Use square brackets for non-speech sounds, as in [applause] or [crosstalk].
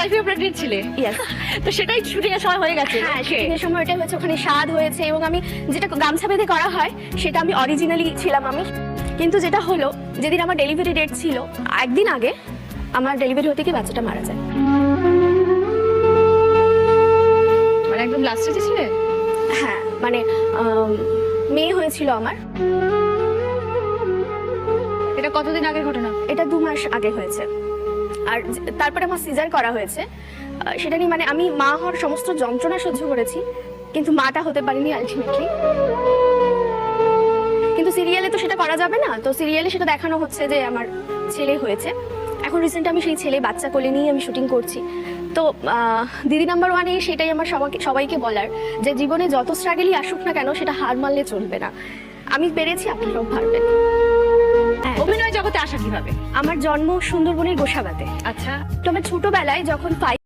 লাইফে প্রেগনেন্ট ছিলে? Yes. [laughs] তো সেটাই শুটিং এর সময় হয়ে গেছে। হ্যাঁ. শুটিং এর সময় ওটা হয়েছে ওখানে স্বাদ হয়েছে এবং আমি যেটা গামছা বেঁধে করা হয় সেটা আমি অরিজিনালি ছিলাম আমি। কিন্তু যেটা হলো যেদিন আমার ডেলিভারি ডেট ছিল একদিন আগে আমার ডেলিভারি হতে কি বাচ্চাটা মারা যায়। মানে একদম লাস্টে ছিলে? হ্যাঁ মানে মেয়ে হয়েছিল আমার। এটা কতদিন আগের ঘটনা? এটা দু মাস আগে হয়েছে। আর তারপরে আমার সিজার করা হয়েছে। সেটা নিয়ে মানে আমি মা হওয়ার সমস্ত যন্ত্রণা সহ্য করেছি, কিন্তু মাটা হতে পারিনি আলটিমেটলি কিন্তু সিরিয়ালে তো সেটা করা যাবে না, তো সিরিয়ালে সেটা দেখানো হচ্ছে যে আমার ছেলে হয়েছে। এখন রিসেন্ট আমি সেই ছেলে বাচ্চা কোলে নিয়ে আমি শুটিং করছি। তো দিদি নাম্বার ওয়ানে সেটাই আমার সবাইকে সবাইকে বলার যে জীবনে যত স্ট্রাগলই আসুক না কেন, সেটা হার মানলে চলবে না। আমি পেরেছি আপনারাও জগতে আসা কীভাবে? আমার জন্ম সুন্দরবনের গোসাবাতে। আচ্ছা। তোমার ছোটবেলায় যখন ফাইভ